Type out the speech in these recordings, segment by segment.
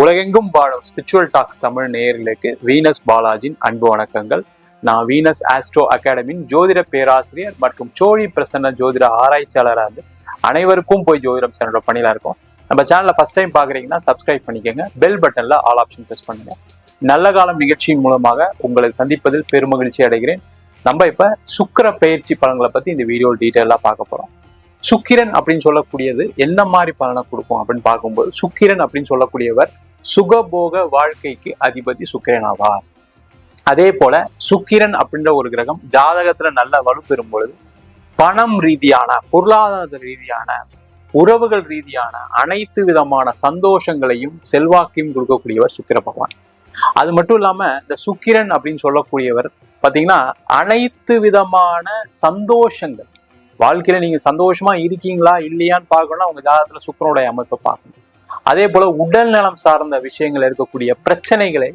உலகெங்கும் வாழும் spiritual tax Tamil நேயர்களுக்கு வீனஸ் பாலாஜின் அன்பு வணக்கங்கள். நான் வீனஸ் ஆஸ்ட்ரோ அகாடமியின் ஜோதிட பேராசிரியர் மற்றும் சோழி பிரசன்ன ஜோதிட ஆராய்ச்சியாளராக இருந்து அனைவருக்கும் போய் ஜோதிடம் சேனலோட பணியில இருக்கும். நம்ம சேனலை ஃபர்ஸ்ட் டைம் பார்க்குறீங்கன்னா சப்ஸ்கிரைப் பண்ணிக்கோங்க. பெல் பட்டனில் ஆல் ஆப்ஷன் ப்ரெஸ் பண்ணுங்க. நல்ல காலம் நிகழ்ச்சியின் மூலமாக உங்களை சந்திப்பதில் பெருமகிழ்ச்சி அடைகிறேன். நம்ம இப்போ சுக்கிர பயிற்சி பலன்களை பற்றி இந்த வீடியோ டீட்டெயிலாக பார்க்க போகிறோம் சுக்கிரன் அப்படின்னு சொல்லக்கூடியது என்ன மாதிரி பலனை கொடுக்கும் அப்படின்னு பார்க்கும்போது சுக்கிரன் அப்படின்னு சொல்லக்கூடியவர் சுகபோக வாழ்க்கைக்கு அதிபதி சுக்கிரன் ஆவார். அதே போல சுக்கிரன் அப்படின்ற ஒரு கிரகம் ஜாதகத்துல நல்ல வலுப்பெறும் பொழுது பணம் ரீதியான பொருளாதார ரீதியான உறவுகள் ரீதியான அனைத்து விதமான சந்தோஷங்களையும் செல்வாக்கையும் கொடுக்கக்கூடியவர் சுக்கிர பகவான். அது மட்டும் இல்லாம இந்த சுக்கிரன் அப்படின்னு சொல்லக்கூடியவர் பாத்தீங்கன்னா அனைத்து விதமான சந்தோஷங்கள். வாழ்க்கையில நீங்க சந்தோஷமா இருக்கீங்களா இல்லையான்னு பார்க்கணும்னா உங்க ஜாதகத்துல சுக்கரனுடைய அமைப்பை பார்க்கணும். அதே போல உடல் நலம் சார்ந்த விஷயங்கள் இருக்கக்கூடிய பிரச்சனைகளை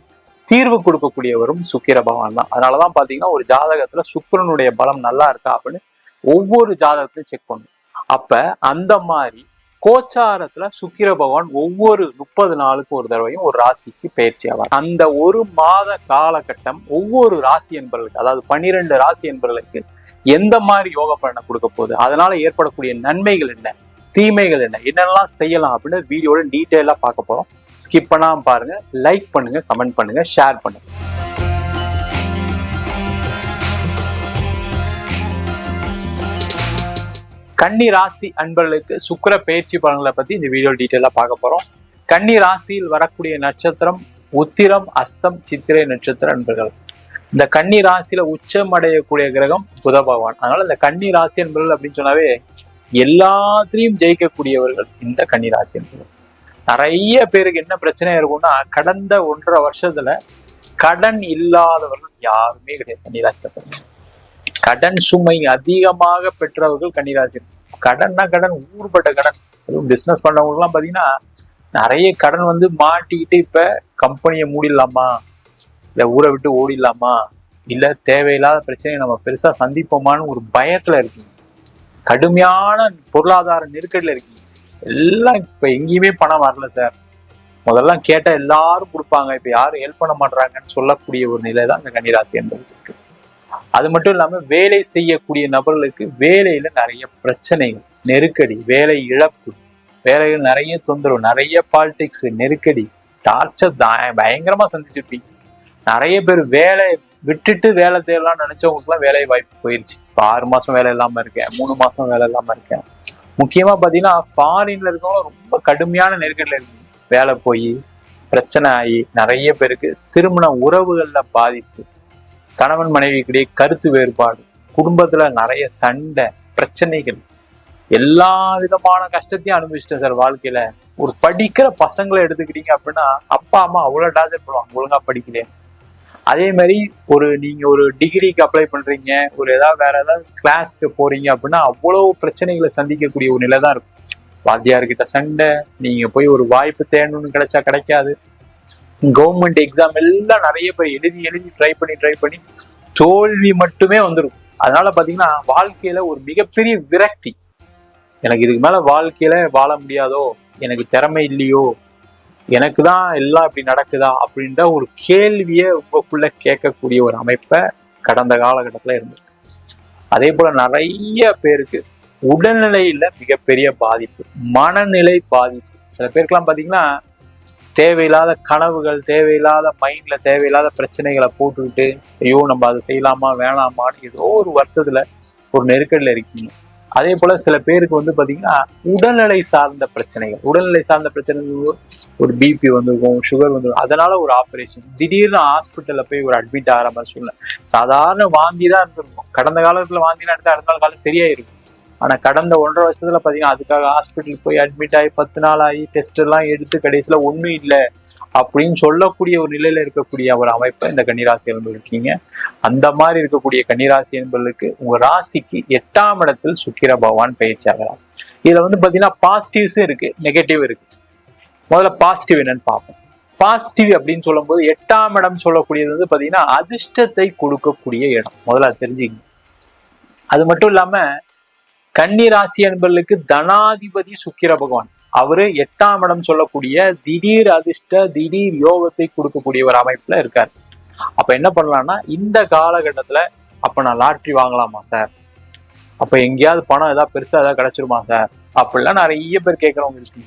தீர்வு கொடுக்கக்கூடியவரும் சுக்கிர பகவான் தான். அதனாலதான் பாத்தீங்கன்னா ஒரு ஜாதகத்துல சுக்கிரனுடைய பலம் நல்லா இருக்கா அப்படின்னு ஒவ்வொரு ஜாதகத்திலையும் செக் பண்ணும். அப்ப அந்த மாதிரி கோச்சாரத்துல சுக்கிர பகவான் ஒவ்வொரு முப்பது நாளுக்கு ஒரு தடவையும் ஒரு ராசிக்கு பயிற்சி ஆவார். அந்த ஒரு மாத காலகட்டம் ஒவ்வொரு ராசி என்பர்களுக்கு அதாவது பன்னிரெண்டு ராசி என்பவர்களுக்கு எந்த மாதிரி யோக பலனை கொடுக்க போகுது? அதனால ஏற்படக்கூடிய நன்மைகள் என்ன? தீமைகள் என்ன? என்னென்னலாம் செய்யலாம் அப்படின்னு வீடியோட டீட்டெயிலாக பார்க்க போறோம். ஸ்கிப் பண்ணாமல் பாருங்க. லைக் பண்ணுங்க கமெண்ட் பண்ணுங்க ஷேர் பண்ணுங்க. கன்னி ராசி அன்பர்களுக்கு சுக்கிர பயிற்சி பலன்களை பற்றி இந்த வீடியோ டீட்டெயிலாக பார்க்க போறோம். கன்னி ராசியில் வரக்கூடிய நட்சத்திரம் உத்திரம் அஸ்தம் சித்திரை நட்சத்திர அன்பர்கள். இந்த கன்னி ராசியில உச்சம் அடையக்கூடிய கிரகம் புத பகவான். அதனால இந்த கன்னி ராசி என்பவர்கள் அப்படின்னு சொன்னாவே எல்லாத்திலையும் ஜெயிக்கக்கூடியவர்கள் இந்த கன்னிராசி நிறைய பேருக்கு என்ன பிரச்சனை இருக்கும்னா கடந்த ஒன்றரை வருஷத்துல கடன் இல்லாதவர்கள் யாருமே கிடையாது கன்னிராசியில் கடன் சுமை அதிகமாக பெற்றவர்கள் கன்னிராசி கடன்னா கடன் ஊர்பட்ட கடன். அதுவும் பிசினஸ் பண்ணவங்கலாம் பார்த்தீங்கன்னா நிறைய கடன் வந்து மாட்டிக்கிட்டு இப்ப கம்பெனியை மூடிடலாமா? இல்லை ஊரை விட்டு ஓடிடலாமா? இல்லை தேவையில்லாத பிரச்சனையை நம்ம பெருசா சந்திப்போமான்னு ஒரு பயத்துல இருக்குங்க. கடுமையான பொருளாதார நெருக்கடியில இருக்கீங்க. எல்லாம் இப்ப எங்கேயுமே பணம் வரல சார் முதல்ல கேட்டா எல்லாரும் கொடுப்பாங்க. இப்ப யாரும் ஹெல்ப் பண்ண மாட்டாங்கன்னு சொல்லக்கூடிய ஒரு நிலை தான் இந்த கன்னிராசி என்பது இருக்கு. அது மட்டும் இல்லாம வேலை செய்யக்கூடிய நபர்களுக்கு வேலையில நிறைய பிரச்சனைகள் நெருக்கடி வேலை இழப்பு வேலைகள் நிறைய தொந்தரவு நிறைய பாலிடிக்ஸ் நெருக்கடி டார்ச்சர் பயங்கரமாக சந்திச்சிருப்பீங்க. நிறைய பேர் வேலை விட்டுட்டு வேலை தேடலாம்னு நினைச்சவங்களுக்குலாம் வேலை வாய்ப்பு போயிருச்சு. இப்போ ஆறு மாசம் வேலை இல்லாம இருக்கேன் மூணு மாசம் வேலை இல்லாம இருக்கேன். முக்கியமா பாத்தீங்கன்னா ஃபாரின்ல இருக்கவங்க ரொம்ப கடுமையான நெருக்கடில இருக்கு. வேலை போய் பிரச்சனை ஆகி நிறைய பேருக்கு திருமண உறவுகள்ல பாதிப்பு. கணவன் மனைவிக்கிடையே கருத்து வேறுபாடு குடும்பத்துல நிறைய சண்டை பிரச்சனைகள். எல்லா விதமான கஷ்டத்தையும் அனுபவிச்சிட்டேன் சார் வாழ்க்கையில. ஒரு படிக்கிற பசங்களை எடுத்துக்கிட்டீங்க அப்படின்னா அப்பா அம்மா அவ்வளவு டார்ச்சர் பண்ணுவாங்க ஒழுங்கா படிக்கலையே. அதே மாதிரி ஒரு நீங்க ஒரு டிகிரிக்கு அப்ளை பண்றீங்க ஒரு ஏதாவது வேற ஏதாவது கிளாஸ்க்கு போறீங்க அப்படின்னா அவ்வளவு பிரச்சனைகளை சந்திக்கக்கூடிய ஒரு நிலை தான் இருக்கும். வாத்தியார்கிட்ட சண்டை நீங்க போய் ஒரு வாய்ப்பு தேடணும்னு கிடைச்சா கிடைக்காது. கவர்மெண்ட் எக்ஸாம் எல்லாம் நிறைய பேர் எழுதி எழுதி ட்ரை பண்ணி ட்ரை பண்ணி தோல்வி மட்டுமே வந்துடும் அதனால பாத்தீங்கன்னா வாழ்க்கையில ஒரு மிகப்பெரிய விரக்தி. எனக்கு இதுக்கு மேல வாழ்க்கையில வாழ முடியாதோ எனக்கு திறமை இல்லையோ எனக்கு தான் எல்லாம் இப்படி நடக்குதா அப்படின்ற ஒரு கேள்வியை உங்களுக்குள்ள கேட்கக்கூடிய ஒரு அமைப்பை கடந்த காலகட்டத்தில் இருந்திருக்கு அதே போல நிறைய பேருக்கு உடல்நிலையில மிகப்பெரிய பாதிப்பு மனநிலை பாதிப்பு. சில பேருக்கெல்லாம் பார்த்தீங்கன்னா தேவையில்லாத கனவுகள் தேவையில்லாத மைண்ட்ல தேவையில்லாத பிரச்சனைகளை போட்டுக்கிட்டு ஐயோ நம்ம அதை செய்யலாமா வேணாமான்னு ஏதோ ஒரு வருத்தத்துல ஒரு நெருக்கடியில் இருக்கீங்க. அதே போல சில பேருக்கு வந்து பாத்தீங்கன்னா உடல்நிலை சார்ந்த பிரச்சனைகள் உடல்நிலை சார்ந்த பிரச்சனை ஒரு பிபி வந்திருக்கும் சுகர் வந்துருக்கும். அதனால ஒரு ஆப்ரேஷன் திடீர்னு ஹாஸ்பிட்டல்ல போய் ஒரு அட்மிட் ஆகிற மாதிரி சூழ்நிலை. சாதாரண வாந்தி தான் இருந்திருக்கும் கடந்த காலத்துல வாந்தி எடுத்து அடுத்த நாள் காலம் சரியாயிருக்கும். ஆனா கடந்த ஒன்றரை வருஷத்துல பாத்தீங்கன்னா அதுக்காக ஹாஸ்பிட்டல் போய் அட்மிட் ஆகி பத்து நாள் ஆகி டெஸ்ட் எல்லாம் எடுத்து கடைசியில ஒண்ணும் இல்லை அப்படின்னு சொல்லக்கூடிய ஒரு நிலையில இருக்கக்கூடிய ஒரு அமைப்பை இந்த கன்னிராசி என்பது இருக்கீங்க. அந்த மாதிரி இருக்கக்கூடிய கன்னிராசி என்பதற்கு உங்க ராசிக்கு எட்டாம் இடத்தில் சுக்கிர பகவான் பயிற்சி ஆகலாம் இதுல வந்து பாத்தீங்கன்னா பாசிட்டிவ்ஸும் இருக்கு நெகட்டிவ் இருக்கு. முதல்ல பாசிட்டிவ் என்னன்னு பார்ப்போம். பாசிட்டிவ் அப்படின்னு சொல்லும்போது எட்டாம் இடம் சொல்லக்கூடியது வந்து பாத்தீங்கன்னா அதிர்ஷ்டத்தை கொடுக்கக்கூடிய இடம். முதல்ல அது அது மட்டும் இல்லாம கன்னி ராசி என்பர்களுக்கு தனாதிபதி சுக்கிர பகவான். அவரு எட்டாம் இடம் சொல்லக்கூடிய திடீர் அதிர்ஷ்ட திடீர் யோகத்தை கொடுக்கக்கூடிய ஒரு அமைப்புல இருக்காரு. அப்ப என்ன பண்ணலாம்னா இந்த காலகட்டத்துல அப்ப நான் லாட்ரி வாங்கலாமா சார்? அப்ப எங்கேயாவது பணம் ஏதாவது பெருசா ஏதாவது கிடைச்சிருமா சார்? அப்படிலாம் நிறைய பேர் கேட்கறவங்க இருக்கு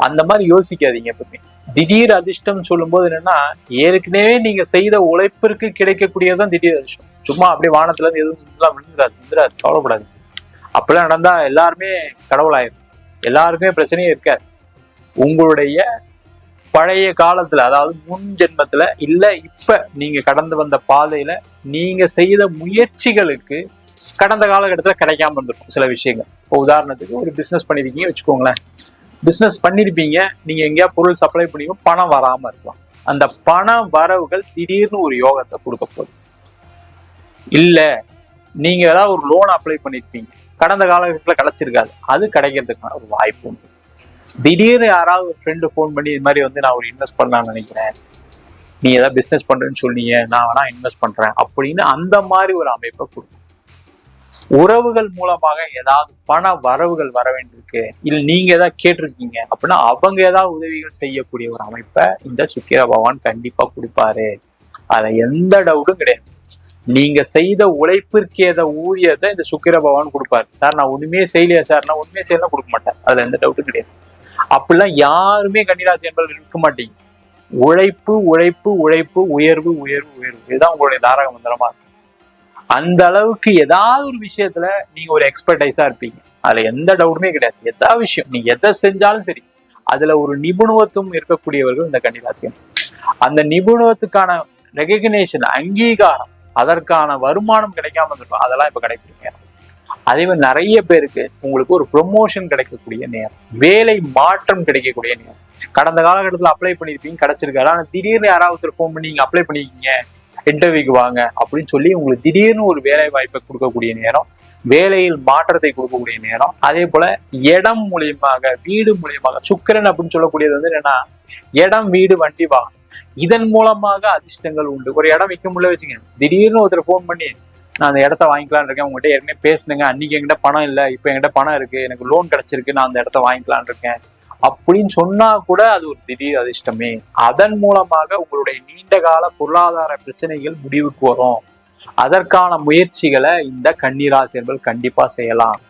அந்த மாதிரி யோசிக்காதீங்க எப்பவுமே. திடீர் அதிர்ஷ்டம் சொல்லும்போது என்னன்னா ஏற்கனவே நீங்க செய்த உழைப்பிற்கு கிடைக்கக்கூடியதுதான் திடீர் அதிர்ஷ்டம். சும்மா அப்படியே வானத்துல இருந்து எதுவும் விழுந்துடாது விழுந்துடாது கவலைப்படாது அப்படிலாம் நடந்தா எல்லாருமே கடவுளாயிரும் எல்லாருக்குமே பிரச்சனையே இருக்காது. உங்களுடைய பழைய காலத்துல அதாவது முன் ஜென்மத்துல இல்ல இப்ப நீங்க கடந்து வந்த பாதையில நீங்க செய்த முயற்சிகளுக்கு கடந்த காலகட்டத்துல கிடைக்காம இருந்திருக்கும் சில விஷயங்கள். இப்போ உதாரணத்துக்கு ஒரு பிசினஸ் பண்ணிருக்கீங்க வச்சுக்கோங்களேன். பிசினஸ் பண்ணிருப்பீங்க நீங்க எங்கேயா பொருள் சப்ளை பண்ணியும் பணம் வராம இருக்கலாம். அந்த பண வரவுகள் திடீர்னு ஒரு யோகத்தை கொடுக்க போகுது. இல்ல நீங்க ஏதாவது ஒரு லோன் அப்ளை பண்ணிருப்பீங்க. கடந்த காலகட்டத்தில் கிடைச்சிருக்காது. அது கிடைக்கிறதுக்கான ஒரு வாய்ப்பு உண்டு. திடீர்னு யாராவது ஒரு ஃப்ரெண்டு ஃபோன் பண்ணி இது மாதிரி வந்து நான் ஒரு இன்வெஸ்ட் பண்ணலாம்னு நினைக்கிறேன். நீ ஏதாவது பிஸ்னஸ் பண்ணுறேன்னு சொன்னீங்க நான் வேணா இன்வெஸ்ட் பண்ணுறேன் அப்படின்னு அந்த மாதிரி ஒரு அமைப்பை கொடுக்கும். உறவுகள் மூலமாக ஏதாவது பண வரவுகள் வர வேண்டியிருக்கு. இல்லை நீங்கள் ஏதாவது கேட்டிருக்கீங்க அப்படின்னா அவங்க ஏதாவது உதவிகள் செய்யக்கூடிய ஒரு அமைப்பை இந்த சுக்கிர பகவான் கண்டிப்பாக கொடுப்பாரு. அதில் எந்த டவுட்டும் கிடையாது. நீங்க செய்த உழைப்பிற்கு ஊதியத்தை இந்த சுக்கிர பகவான் கொடுப்பாரு. சார் நான் ஒண்ணுமே செய்யலையா சார்? நான் ஒண்ணுமே செய்யலாம் கொடுக்க மாட்டேன் அதுல எந்த டவுட்டும் கிடையாது. அப்படிலாம் யாருமே கன்னிராசி என்பவர்கள் இருக்க மாட்டீங்க. உழைப்பு உழைப்பு உழைப்பு உயர்வு உயர்வு உயர்வு. இதுதான் உங்களுடைய தாரக மந்திரமா இருக்கும். அந்த அளவுக்கு ஏதாவது ஒரு விஷயத்துல நீங்க ஒரு எக்ஸ்பர்டைஸா இருப்பீங்க. அதுல எந்த டவுட்டுமே கிடையாது. எதா விஷயம் நீங்க எதை செஞ்சாலும் சரி. அதுல ஒரு நிபுணத்துவம் இருக்கக்கூடியவர்கள் இந்த கன்னிராசியம் அந்த நிபுணத்துக்கான ரெகக்னேஷன் அங்கீகாரம் அதற்கான வருமானம் கிடைக்காம இருந்திருக்கும் அதெல்லாம் இப்ப கிடைக்கும் நேரம். அதே மாதிரி நிறைய பேருக்கு உங்களுக்கு ஒரு ப்ரொமோஷன் கிடைக்கக்கூடிய நேரம். வேலை மாற்றம் கிடைக்கக்கூடிய நேரம். கடந்த காலகட்டத்தில் அப்ளை பண்ணியிருப்பீங்க கிடைச்சிருக்காரு ஆனா திடீர்னு யாராவது ஃபோன் பண்ணி நீங்கள் அப்ளை பண்ணிக்கிங்க இன்டர்வியூக்கு வாங்க அப்படின்னு சொல்லி உங்களுக்கு திடீர்னு ஒரு வேலை வாய்ப்பை கொடுக்கக்கூடிய நேரம் வேலையில் மாற்றத்தை கொடுக்கக்கூடிய நேரம். அதே போல இடம் மூலியமாக வீடு மூலியமாக சுக்கிரன் அப்படின்னு சொல்லக்கூடியது வந்து என்னன்னா இடம் வீடு வண்டி வாகனம். இதன் மூலமாக அதிர்ஷ்டங்கள் உண்டு. ஒரு இடம் விற்க முடியல வச்சுங்க. திடீர்னு ஒருத்தர் ஃபோன் பண்ணி நான் அந்த இடத்த வாங்கிக்கலாம்னு இருக்கேன். உங்ககிட்ட ஏற்கனவே பேசுனுங்க. அன்னைக்கு என்கிட்ட பணம் இல்லை. இப்போ என்கிட்ட பணம் இருக்கு. எனக்கு லோன் கிடைச்சிருக்கு. நான் அந்த இடத்த வாங்கிக்கலாம்னு இருக்கேன். அப்படின்னு சொன்னா கூட அது ஒரு திடீர் அதிர்ஷ்டமே. அதன் மூலமாக உங்களுடைய நீண்ட கால பொருளாதார பிரச்சனைகள் முடிவுக்கு வரும். அதற்கான முயற்சிகளை இந்த கண்ணீராசிரியர்கள் கண்டிப்பா செய்யலாம்.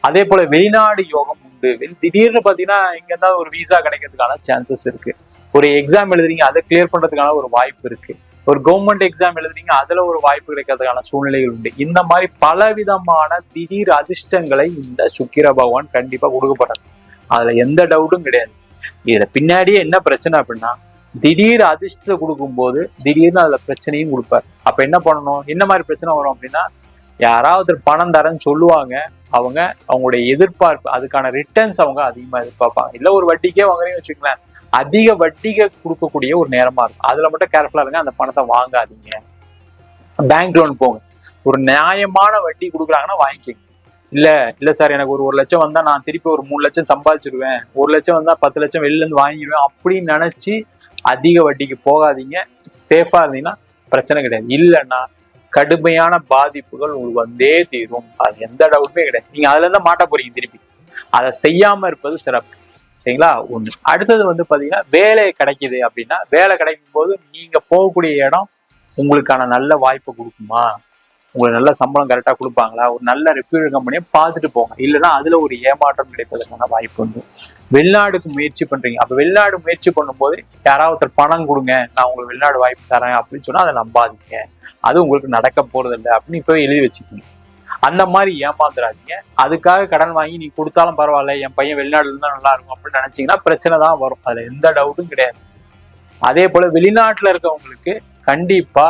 அதே போல வெளிநாடு யோகம் உண்டு. வெளி- திடீர்னு பாத்தீங்கன்னா இங்க இருந்தா ஒரு விசா கிடைக்கிறதுக்கான சான்சஸ் இருக்கு. ஒரு எக்ஸாம் எழுதுறீங்க அதை கிளியர் பண்றதுக்கான ஒரு வாய்ப்பு இருக்கு. ஒரு கவர்மெண்ட் எக்ஸாம் எழுதுறீங்க அதுல ஒரு வாய்ப்பு கிடைக்கிறதுக்கான சூழ்நிலைகள் உண்டு. இந்த மாதிரி பலவிதமான திடீர் அதிர்ஷ்டங்களை இந்த சுக்கிர பகவான் கண்டிப்பா கொடுக்கப்படுறது அதுல எந்த டவுட்டும் கிடையாது. இதுல பின்னாடியே என்ன பிரச்சனை அப்படின்னா திடீர் அதிர்ஷ்டத்தை கொடுக்கும்போது திடீர்னு அதுல பிரச்சனையும் கொடுப்பாரு. அப்ப என்ன பண்ணணும்? என்ன மாதிரி பிரச்சனை வரும் அப்படின்னா யாராவது பணம் தரேன்னு சொல்லுவாங்க அவங்க அவங்களுடைய எதிர்பார்ப்பு அதுக்கான ரிட்டர்ன்ஸ் அவங்க அதிகமா எதிர்பார்ப்பாங்க. இல்லை ஒரு வட்டிக்கே வாங்குறீங்கன்னு வச்சுக்கோங்களேன் அதிக வட்டிக்கு கொடுக்கக்கூடிய ஒரு நேரமா இருக்கும். அதுல மட்டும் கேர்ஃபுல்லா இருங்க அந்த பணத்தை வாங்காதீங்க. பேங்க் லோன் போங்க. ஒரு நியாயமான வட்டி கொடுக்குறாங்கன்னா வாங்கிக்கோங்க. இல்லை இல்லை சார் எனக்கு ஒரு ஒரு லட்சம் வந்தால் நான் திருப்பி ஒரு மூணு லட்சம் சம்பாதிச்சிருவேன். ஒரு லட்சம் வந்தால் பத்து லட்சம் வெளில இருந்து வாங்கிடுவேன் அப்படின்னு நினச்சி அதிக வட்டிக்கு போகாதீங்க. சேஃபாக இருந்தீங்கன்னா பிரச்சனை கிடையாது. இல்லைன்னா கடுமையான பாதிப்புகள் உங்களுக்கு வந்தே தீரும். அது எந்த டவுட்டுமே கிடையாது. நீங்க அதுல இருந்தா மாட்ட போறீங்க திருப்பி. அதை செய்யாம இருப்பது சிறப்பு. சரிங்களா? ஒண்ணு. அடுத்தது வந்து பாத்தீங்கன்னா வேலை கிடைக்குது அப்படின்னா வேலை கிடைக்கும் போது நீங்க போகக்கூடிய இடம் உங்களுக்கான நல்ல வாய்ப்பை கொடுக்குமா? உங்களுக்கு நல்ல சம்பளம் கரெக்டா கொடுப்பாங்களா? ஒரு நல்ல ரெப்யூட்டட் கம்பெனியை பார்த்துட்டு போங்க. இல்லைன்னா அதுல ஒரு ஏமாற்றம் கிடைப்பதற்கான வாய்ப்பு உண்டு. வெளிநாடுக்கு முயற்சி பண்றீங்க. அப்ப வெளிநாடு முயற்சி பண்ணும்போது யாராவது பணம் கொடுங்க நான் உங்களுக்கு வெளிநாடு வாய்ப்பு தரேன் அப்படின்னு சொன்னா அதை நம்பாதீங்க. அது உங்களுக்கு நடக்க போகிறதில்ல அப்படின்னு இப்போ எழுதி வச்சுக்கோங்க. அந்த மாதிரி ஏமாந்துடாதீங்க அதுக்காக கடன் வாங்கி நீ கொடுத்தாலும் பரவாயில்ல என் பையன் வெளிநாடுல இருந்தா நல்லா இருக்கும் அப்படின்னு நினைச்சீங்கன்னா பிரச்சனை தான் வரும். அதுல எந்த டவுட்டும் கிடையாது. அதே போல வெளிநாட்டுல இருக்கவங்களுக்கு கண்டிப்பா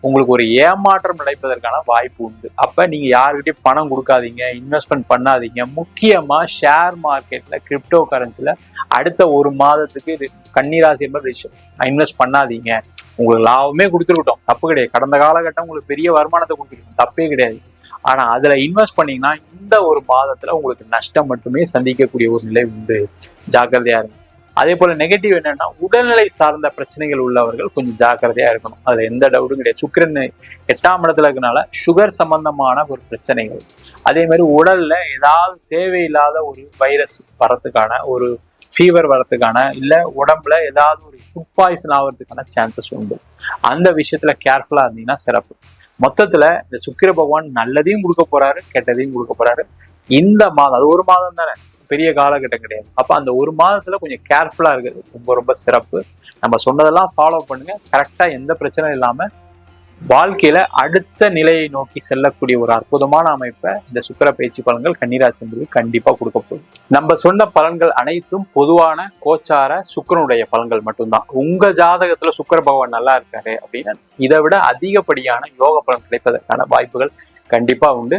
உங்களுக்கு ஒரு ஏமாற்றம் நடைப்பதற்கான வாய்ப்பு உண்டு. அப்ப நீங்க யாருக்கிட்டையும் பணம் கொடுக்காதீங்க இன்வெஸ்ட்மெண்ட் பண்ணாதீங்க. முக்கியமா ஷேர் மார்க்கெட்ல கிரிப்டோ கரன்சில அடுத்த ஒரு மாதத்துக்கு இது கன்னிராசி என்பது இன்வெஸ்ட் பண்ணாதீங்க. உங்களுக்கு லாபமே கொடுத்துருக்கட்டும். தப்பு கிடையாது. கடந்த காலகட்டம் உங்களுக்கு பெரிய வருமானத்தை கொடுத்துருக்கோம். தப்பே கிடையாது. ஆனா அதுல இன்வெஸ்ட் பண்ணீங்கன்னா இந்த ஒரு மாதத்துல உங்களுக்கு நஷ்டம் மட்டுமே சந்திக்கக்கூடிய ஒரு நிலை உண்டு. ஜாக்கிரதையா இருங்க. அதே போல நெகட்டிவ் என்னன்னா உடல்நிலை சார்ந்த பிரச்சனைகள் உள்ளவர்கள் கொஞ்சம் ஜாக்கிரதையா இருக்கணும். அதுல எந்த டவுட்டும் கிடையாது. சுக்கரன் எட்டாம் இடத்துல இருக்கனால சுகர் சம்பந்தமான ஒரு பிரச்சனைகள். அதே மாதிரி உடல்ல ஏதாவது தேவையில்லாத ஒரு வைரஸ் வரத்துக்கான ஒரு ஃபீவர் வரத்துக்கான இல்ல உடம்புல ஏதாவது ஒரு ஃபுட் பாய்சன் ஆகிறதுக்கான சான்சஸ் உண்டு. அந்த விஷயத்துல கேர்ஃபுல்லா இருந்தீங்கன்னா சிறப்பு. மொத்தத்துல இந்த சுக்கிர பகவான் நல்லதையும் கொடுக்க போறாரு கெட்டதையும் கொடுக்க போறாரு. இந்த மாதம் அது ஒரு மாதம் தானே பெரிய காலகட்டம் கிடையாது. அப்ப அந்த ஒரு மாதத்துல கொஞ்சம் கேர்ஃபுல்லா இருக்குது ரொம்ப ரொம்ப சிறப்பு. நம்ம சொன்னதெல்லாம் ஃபாலோ பண்ணுங்க. கரெக்டா எந்த பிரச்சனையும் இல்லாம வாழ்க்கையில அடுத்த நிலையை நோக்கி செல்லக்கூடிய ஒரு அற்புதமான அமைப்பை இந்த சுக்கிர பயிற்சி பலன்கள் கன்னிராசி என்பது கண்டிப்பா கொடுக்க போகுது. நம்ம சொன்ன பலன்கள் அனைத்தும் பொதுவான கோச்சார சுக்கிரனுடைய பலன்கள் மட்டும்தான். உங்க ஜாதகத்துல சுக்கிர பகவான் நல்லா இருக்காரு அப்படின்னா இதை விட அதிகப்படியான யோக பலன் கிடைப்பதற்கான வாய்ப்புகள் கண்டிப்பா உண்டு.